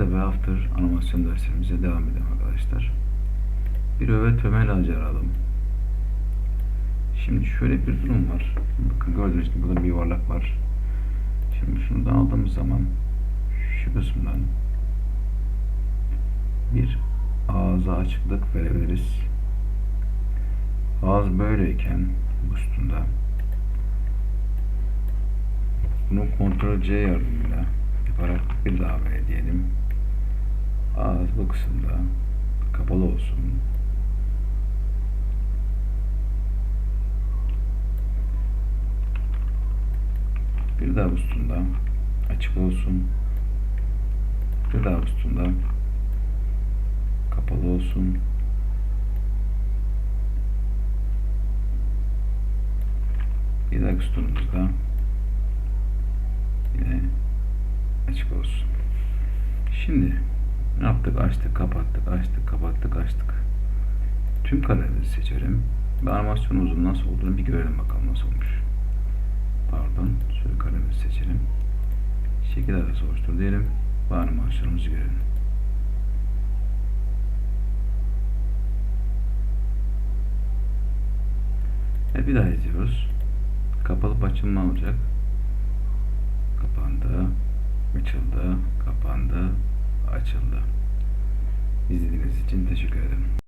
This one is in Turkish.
Adı ve After animasyon derslerimize devam edelim arkadaşlar. Bir öve temel ağacı aralım. Şimdi şöyle bir durum var. Bakın gördüğünüz gibi burada bir yuvarlak var. Şimdi şunu aldığımız zaman şu kısımdan bir ağza açıklık verebiliriz. Ağız böyleyken üstünde bunu Ctrl C yardımıyla yaparak bir daha böyle diyelim. Ağız bu kısımda kapalı olsun. Bir daha üstünde açık olsun. Bir daha üstünde kapalı olsun. Bir daha üstümüzde yine açık olsun. Şimdi ne yaptık? Açtık, kapattık, açtık, kapattık, açtık. Tüm kareleri seçelim. Ve animasyonumuzun nasıl olduğunu bir görelim bakalım nasıl olmuş. Pardon, şöyle karemizi seçelim. Şekil arası oluştur diyelim. Ve animasyonumuzu görelim. Evet bir daha izliyoruz. Kapalı açılma olacak. Kapandı. Açıldı. Kapandı. Açıldı. İzlediğiniz için teşekkür ederim.